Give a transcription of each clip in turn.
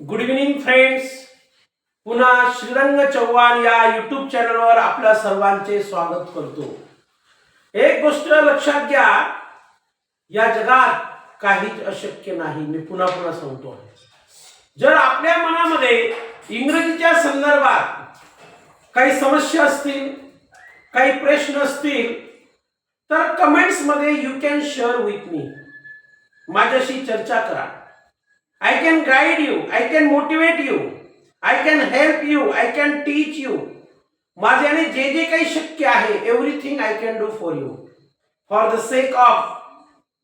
Good evening friends पुन्हा श्रीरंग चव्हाण या YouTube चॅनलवर आपल्या सर्वांचे स्वागत करतो. एक गोष्ट लक्षात घ्या या जगात काहीच अशक्य नाही. मी पुन्हा पुन्हा सांगतो जर आपल्या मनामध्ये इंग्रजीच्या संदर्भात काही समस्या असतील काही प्रश्न असतील तर कमेंट्समध्ये you can share with me माझ्याशी चर्चा करा. I can guide you I can motivate you I can help you I can teach you माझ्याने जे जे काही शक्य आहे everything I can do for you for the sake of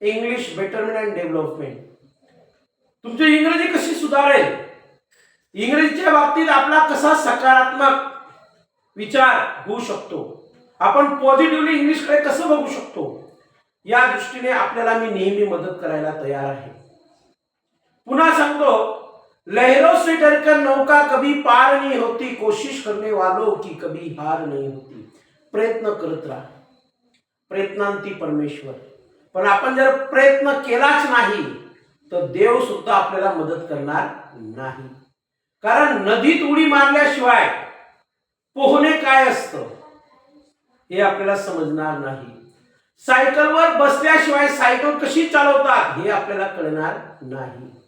English betterment and development तुमची इंग्रजी कशी सुधारेल? इंग्रजीच्या बाबतीत आपला कसा सकारात्मक विचार होऊ शकतो? आपण पॉझिटिव्हली इंग्लिशकडे कसं बघू शकतो? या दृष्टीने आपल्याला मी नेहमी मदत करायला तयार आहे. पुन्हा सांगतो लहरों से डरकर नौका कभी पार नहीं होती कोशिश करने वालों की कभी हार नहीं होती। प्रयत्न करत राहा। प्रयत्नांती परमेश्वर। पण आपण जर प्रयत्न केलाच नाही तर देव सुद्धा आपल्याला मदत करणार नाही. कारण नदीत उडी मारल्याशिवाय पोहणे काय असतं हे आपल्याला समजणार नाही. सायकलवर बसल्याशिवाय सायकल कशी चालवतात हे आपल्याला कळणार नाही.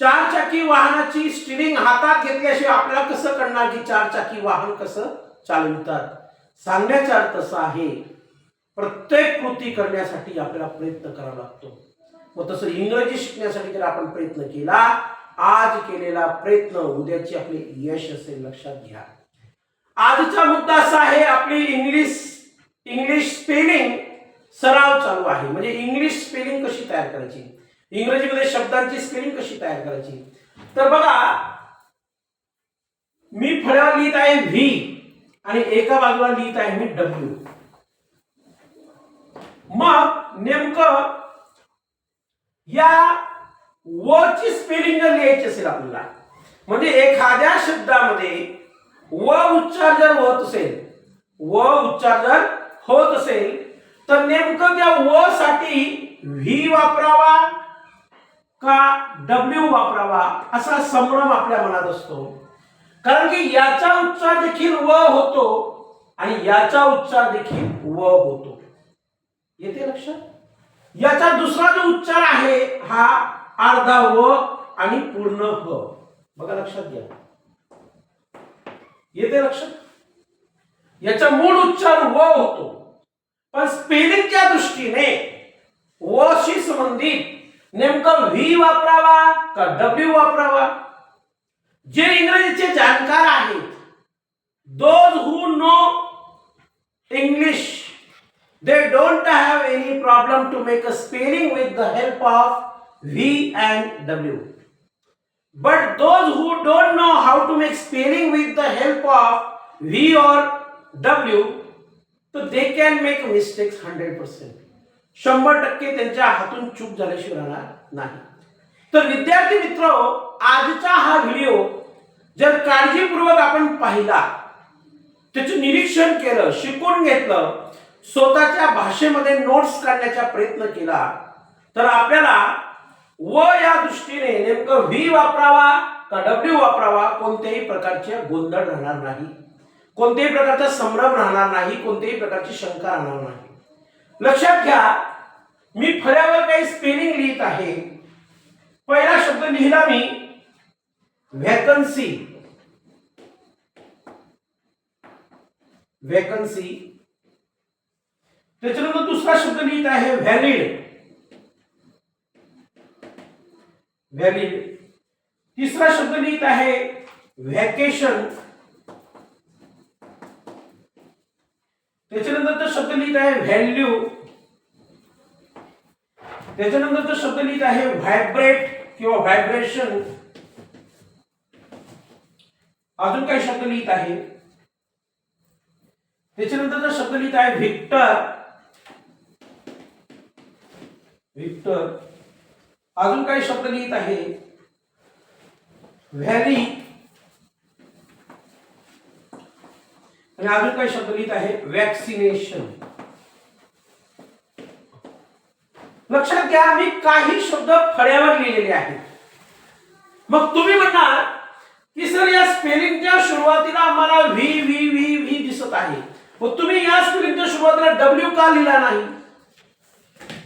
चार चाकी वाहनाची स्टिरिंग हातात घेतल्याशिवाय आपल्याला कसं कळणार की चार चाकी वाहन कसं चालवितात? सांगण्याचा अर्थ असा आहे प्रत्येक कृती करण्यासाठी आपल्याला प्रयत्न करावा लागतो. मग तसं इंग्रजी शिकण्यासाठी जर आपण प्रयत्न केला आज केलेला प्रयत्न उद्याची आपले यश असेल लक्षात घ्या. आजचा मुद्दा असा आहे आपली इंग्लिश इंग्लिश स्पेलिंग सराव चालू आहे. म्हणजे इंग्लिश स्पेलिंग कशी तयार करायची? इंग्रजीमध्ये शब्दांची स्पेलिंग कशी तयार करायची? तर बघा मी फळ्यावर लिहित आहे व्ही आणि एका बाजूला लिहित आहे मी डब्ल्यू मग नेमकं या व ची स्पेलिंग जर लिहायची असेल आपल्याला म्हणजे एखाद्या शब्दामध्ये व उच्चार जर होत असेल व उच्चार जर होत असेल तर नेमकं त्या व साठी व्ही वापरावा का डब्ल्यू वापरावा असा संभ्रम आपल्या मनात असतो. कारण की याचा उच्चार देखील व होतो आणि याचा उच्चार देखील व होतो. येते लक्षात? याचा दुसरा जो उच्चार आहे हा अर्धा व आणि पूर्ण ह बघा लक्षात घ्या. येते लक्षात? याचा मूळ उच्चार व होतो. पण स्पेलिंगच्या दृष्टीने व शी संबंधित नेमकं व्ही वापरावा का डब्ल्यू वापरावा? जे इंग्रजीचे जाणकार आहेत those know English they don't have any problem to make a spelling with the help of V and W but those who don't know how to make spelling with the help of V और W तो they can make mistakes hundred percent शंभर टक्के त्यांच्या हातून चूक झाल्याशिवाय राहणार नाही. तर विद्यार्थी मित्र आजचा हा व्हिडिओ जर काळजीपूर्वक आपण पाहिला त्याचं निरीक्षण केलं शिकून घेतलं स्वतःच्या भाषेमध्ये नोट्स काढण्याचा प्रयत्न केला तर आपल्याला व या दृष्टीने नेमकं व्ही वापरावा का डब्ल्यू वापरावा कोणत्याही प्रकारचे गोंधळ राहणार नाही. कोणत्याही प्रकारचा संभ्रम राहणार नाही कोणत्याही प्रकारची शंका राहणार नाही. लक्षात घ्या, मी फळ्यावर काही स्पेलिंग लिहित आहे. पहिला शब्द लिहिला मी व्हॅकन्सी व्हॅकन्सी त्याच्यानंतर दुसरा शब्द लिहित आहे व्हॅलिड व्हॅलिड तिसरा शब्द लिहित आहे व्हॅकेशन त्याच्यानंतर तो शब्द लिहित आहे व्हॅल्यू त्याच्यानंतर तो शब्द लिहित आहे व्हायब्रेट किंवा व्हायब्रेशन अजून काही शब्द लिहित आहे. त्याच्यानंतरचा शब्द लिहित आहे व्हिक्टर व्हिक्टर अजून काही शब्द लिहित आहे. व्हॅली आणि अजून काही शब्द लिहित आहे? वॅक्सिनेशन लक्षात घ्या मी काही शब्द फळ्यावर लिहिलेले आहेत. मग तुम्ही म्हणणार की सर या स्पेलिंगच्या सुरुवातीला आम्हाला व्ही व्ही व्ही व्ही दिसत आहे. मग तुम्ही या स्पेलिंगच्या सुरुवातीला डब्ल्यू का लिहिला नाही?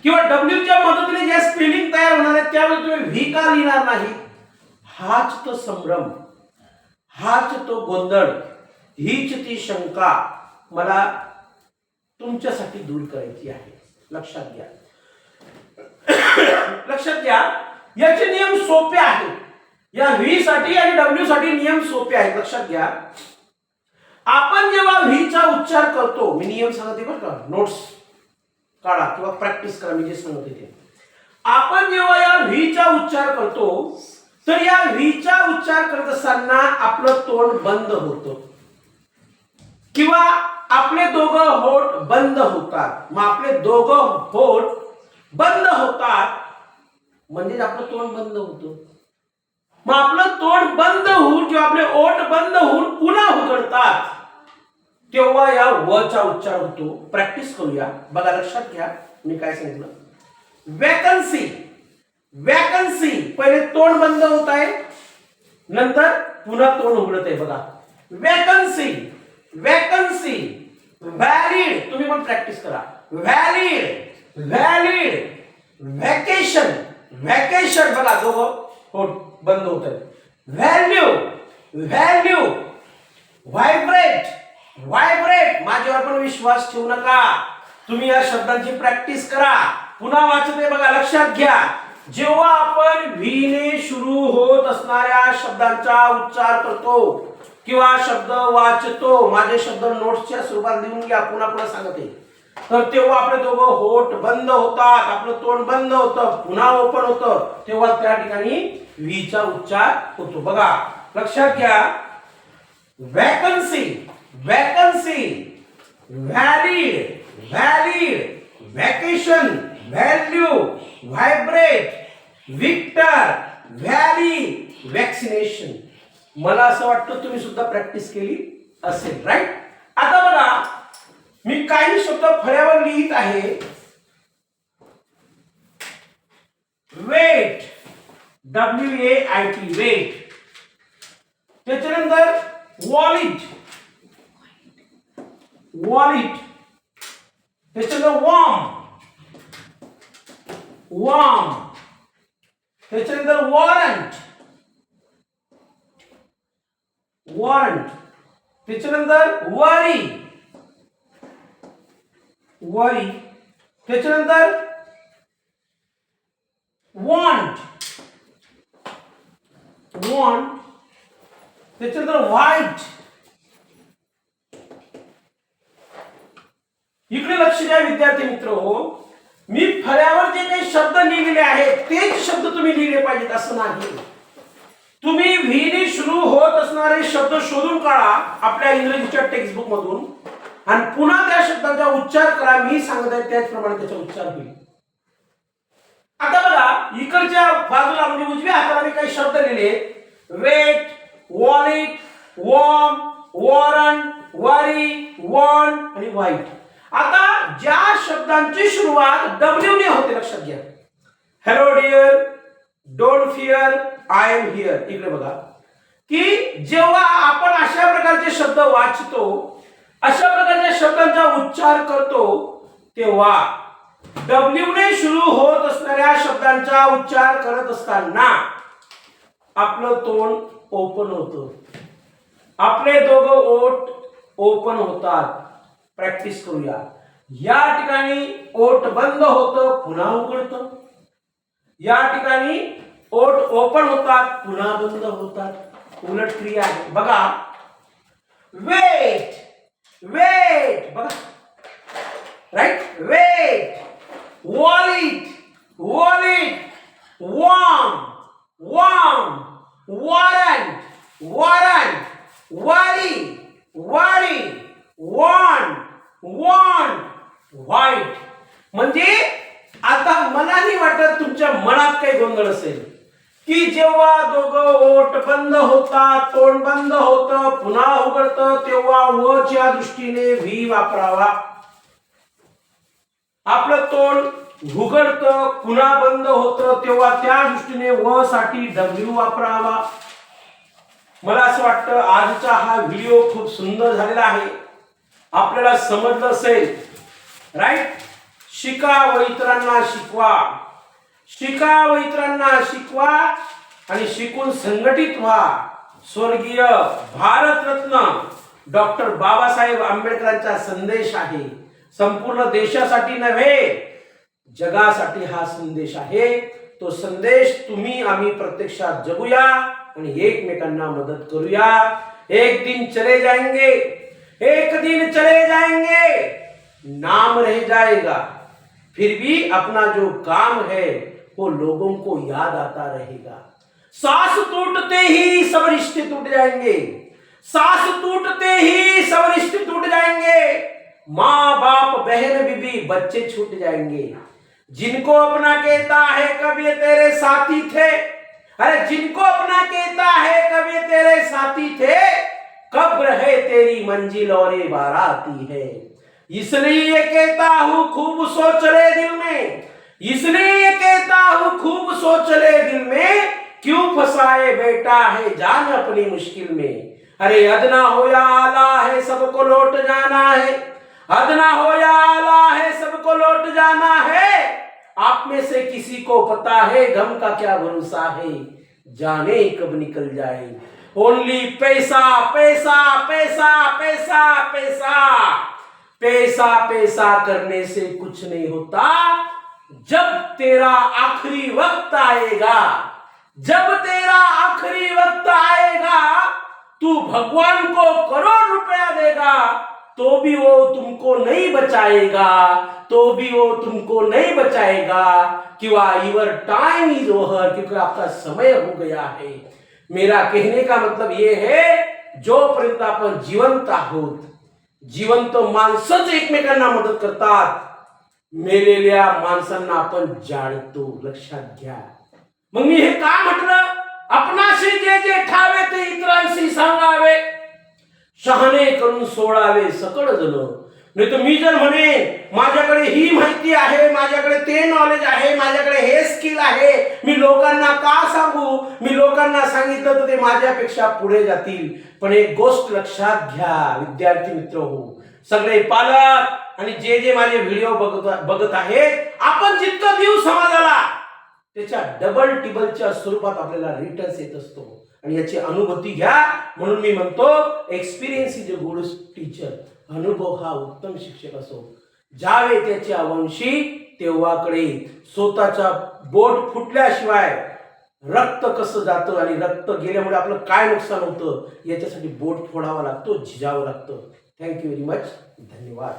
किंवा डब्ल्यूच्या च्या मदतीने ज्या स्पेलिंग तयार होणार आहे त्यावेळी तुम्ही व्ही का लिहिणार नाही? हाच तो संभ्रम. हाच तो गोंधळ. हीच ती शंका मला तुमच्यासाठी दूर करायची आहे. लक्षात घ्या. लक्षात घ्या याचे नियम सोपे आहेत. या व्ही साठी आणि डब्ल्यू साठी नियम सोपे आहेत. लक्षात घ्या. आपण जेव्हा व्हीचा उच्चार करतो मी नियम सांगते बरं का नोट्स काढा किंवा प्रॅक्टिस करा मी जे सांगते ते. आपण जेव्हा या व्हीचा उच्चार करतो तर या व्हीचा उच्चार करत असताना आपलं तोंड बंद होतं. किंवा आपले दोघं होट बंद होतात. मग आपले दोघं होट बंद होतात. म्हणजेच आपलं तोंड बंद होतं. मग आपलं तोंड बंद होऊन किंवा आपले ओठ बंद होऊन पुन्हा उघडतात. तेव्हा या वचा उच्चार होतो. प्रॅक्टिस करूया. बघा लक्षात घ्या. मी काय सांगितलं? वॅकन्सी वॅकन्सी पहिले तोंड बंद होत आहे. नंतर पुन्हा तोंड उघडत आहे. बघा. वॅकन्सी वॅकन्सी व्हॅलिड तुम्ही पण प्रॅक्टिस करा. व्हॅलिड व्हॅलिड व्हॅकेशन व्हॅकेशन बघा दोघं. हो बंद होत व्हॅल्यू व्हॅल्यू व्हायब्रेट व्हायब्रेट माझ्यावर पण विश्वास ठेवू नका. तुम्ही या शब्दांची प्रॅक्टिस करा. पुन्हा वाचते बघा लक्षात घ्या. जेव्हा आपण व्हीने सुरू होत असणाऱ्या शब्दांचा उच्चार करतो किंवा शब्द वाचतो माझे शब्द नोट्सच्या स्वरूपात लिहून घ्या पुन्हा पुन्हा सांगते. तर तेव्हा आपले दोघं होठ बंद होतात आपलं तोंड बंद होतं पुन्हा ओपन होतं तेव्हा त्या ठिकाणी व्हीचा उच्चार होतो. बघा लक्षात घ्या. Vacancy vacancy valid valid vacation value vibrate victor valley vaccination मला असं वाटतं तुम्ही सुद्धा प्रॅक्टिस केली असेल राईट आता बघा मी काही शब्द फळ्यावर लिहित आहे. Wait W A I T wait त्याच्यानंतर वॉलिट वॉलिट त्याच्यानंतर वॉर्म वॉर्म त्याच्यानंतर वॉरंट वॉरंट त्याच्यानंतर वरी वरी त्याच्यानंतर वॉन्ट वॉन्ट त्याच्यानंतर व्हाईट इकडे लक्ष द्या विद्यार्थी मित्र हो मी फळ्यावर जे काही शब्द लिहिलेले आहेत तेच शब्द तुम्ही लिहिले पाहिजेत असं नाही. तुम्ही व्हीने सुरू होत असणारे शब्द शोधून काढा आपल्या इंग्रजीच्या टेक्स्टबुक मधून. आणि पुन्हा त्या शब्दांचा उच्चार करा मी सांगत आहे त्याचप्रमाणे त्याचा उच्चार होईल. आता बघा इकडच्या बाजूला म्हणजे उजव्या हाताला मी काही शब्द लिहिले. Wait wallet warm warrant worry won आणि व्हाईट. आता ज्या शब्दांची सुरुवात डब्ल्यू ने होते लक्षात घ्या. Hello dear don't fear I am here इकडे बघा. की जेव्हा आपण अशा प्रकारचे शब्द वाचतो अशा प्रकारच्या शब्दांचा उच्चार करतो तेव्हा डब्ल्यू ने सुरू होत असणाऱ्या शब्दांचा उच्चार करत असताना आपलं तोंड ओपन होतं. आपले दोघं ओट ओपन होतात. प्रॅक्टिस करूया या ठिकाणी ओठ बंद होतं, पुन्हा उघडतं. या ठिकाणी ओठ ओपन होतात, पुन्हा बंद होतात. उलट क्रिया आहे. बघा. वेट वेट बघा. Right wait wallet wallet warm warm warrant warrant worry worry won von white म्हणजे आता मला नाही वाटत तुमच्या मनात काही गोंधळ असेल. की जेव्हा दोघं ओट बंद होतात तोंड बंद होतं पुन्हा उघडतं तेव्हा व च्या दृष्टीने व्ही वापरावा. आपलं तोंड उघडत पुन्हा बंद होतं तेव्हा त्या दृष्टीने व साठी डब्ल्यू वापरावा. मला असं वाटतं आजचा हा व्हिडिओ खूप सुंदर झालेला आहे. आपल्याला समजलं असेल. राईट शिका व इतरांना शिकवा. शिका व इतरांना शिकवा आणि शिकून संघटित व्हा. स्वर्गीय भारतरत्न डॉक्टर बाबासाहेब आंबेडकरांचा संदेश आहे. संपूर्ण देशासाठी नव्हे जगासाठी हा संदेश आहे. तो संदेश तुम्ही आम्ही प्रत्यक्षात जगूया आणि एकमेकांना मदत करूया. एक दिन चले जाएंगे एक दिन चले जाएँगे, नाम रह जाएगा। फिर भी अपना जो काम है, वो लोगों को याद आता रहेगा। सांस टूटते ही सब रिश्ते टूट जाएँगे। सांस टूटते ही सब रिश्ते टूट जाएँगे। माँ बाप बहन, बीबी, बच्चे छूट जाएँगे। जिनको अपना कहता है, कभी ये तेरे साथी थे? अरे, जिनको अपना कहता है, कभी ये तेरे साथी थे? कब्र है तेरी मंजिल और ये बाराती है। इसलिए कहता हूँ, खूब सोच ले दिल में। इसलिए कहता हूँ, खूब सोच ले दिल में। क्यों फंसाए बेटा है जान अपनी मुश्किल में। अरे अदना हो या आला है, सबको लौट जाना है। अदना हो या आला है, सबको लौट जाना है। आप में से किसी को पता है, गम का क्या भरोसा है? जाने कब निकल जाए। ओनली पैसा पैसा पैसा पैसा पैसा। पैसा पैसा करने से कुछ नहीं होता। जब तेरा आखिरी वक्त आएगा, जब तेरा आखिरी वक्त आएगा, तू भगवान को करोड़ रुपया देगा तो भी वो तुमको नहीं बचाएगा तो भी वो तुमको नहीं बचाएगा किंवा युवर टाइम इज़ ओवर क्योंकि आपका समय हो गया है। मेरा कहने का मतलब ये है जोपर्यंत आपण जिवंत आहोत जिवंत माणसंच एकमेकांना मदत करतात मेलेल्या माणसांना आपण जाळतो लक्षात घ्या. मग मी हे का म्हटलं? आपणाशी जे जे ठावे ते इतरांशी सांगावे. शहाणे करून सोडावे सकळ जण. नाही तर मी जर म्हणे माझ्याकडे ही माहिती आहे माझ्याकडे ते नॉलेज आहे माझ्याकडे हे स्किल आहे मी लोकांना का सांगू? मी लोकांना सांगितलं तर ते माझ्यापेक्षा पुढे जातील. पण एक गोष्ट लक्षात घ्या विद्यार्थी मित्र हो. सगळे पालक आणि जे जे माझे व्हिडिओ बघत बघत आहेत आपण जितकं देऊ समाजाला त्याच्या डबल टिबलच्या स्वरूपात आपल्याला रिटर्न्स येत असतो. आणि याची अनुभूती घ्या. म्हणून मी म्हणतो experience is a good teacher अनुभव हा उत्तम शिक्षक असो. ज्यावेळी त्याची अवंशी तेव्हाकडे स्वतःचा बोट फुटल्याशिवाय रक्त कसं जातं आणि रक्त गेल्यामुळे आपलं काय नुकसान होतं याच्यासाठी बोट फोडावा लागतो झिजावं लागतं. थँक्यू व्हेरी मच धन्यवाद.